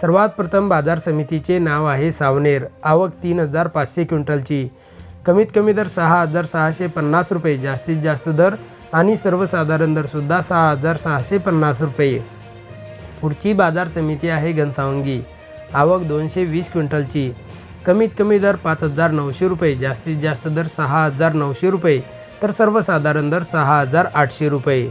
सर्वात प्रथम बाजार समितीचे नाव आहे सावनेर. आवक तीन हजार पाचशे क्विंटलची. कमीत कमी दर सहा हजार सहाशे पन्नास रुपये जास्तीत जास्त दर आणि सर्वसाधारण दरसुद्धा सहा हजार सहाशे पन्नास रुपये. पुढची बाजार समिती आहे घनसावंगी. आवक दोनशे वीस क्विंटलची. कमीत कमी दर पाच हजार नऊशे रुपये जास्तीत जास्त दर सहा हजार नऊशे रुपये तर सर्वसाधारण दर सहा हजार आठशे रुपये.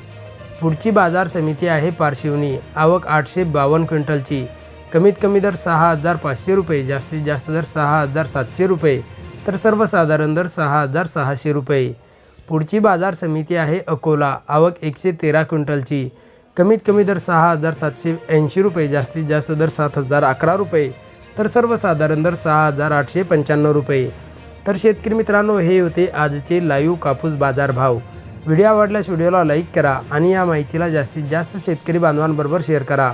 पुढची बाजार समिती आहे पारशिवनी. आवक आठशे बावन्न क्विंटलची. कमीत कमी दर सहा हजार पाचशे रुपये जास्तीत जास्त दर सहा हजार सातशे रुपये तर सर्वसाधारण दर सहा हजार सहाशे रुपये. पुढची बाजार समिती आहे अकोला आवक एकशे तेरा क्विंटलची. कमीत कमी दर सहा हजार सातशे ऐंशी रुपये जास्तीत जास्त दर सात हजार अकरा रुपये तर सर्वसाधारण दर सहा हजार आठशे पंच्याण्णव रुपये. तर शेतकरी मित्रांनो हे होते आजचे लाईव्ह कापूस बाजार भाव व्हिडिओ आवडल्यास व्हिडिओला लाईक करा आणि या माहितीला जास्तीत जास्त शेतकरी बांधवांबरोबर शेअर करा.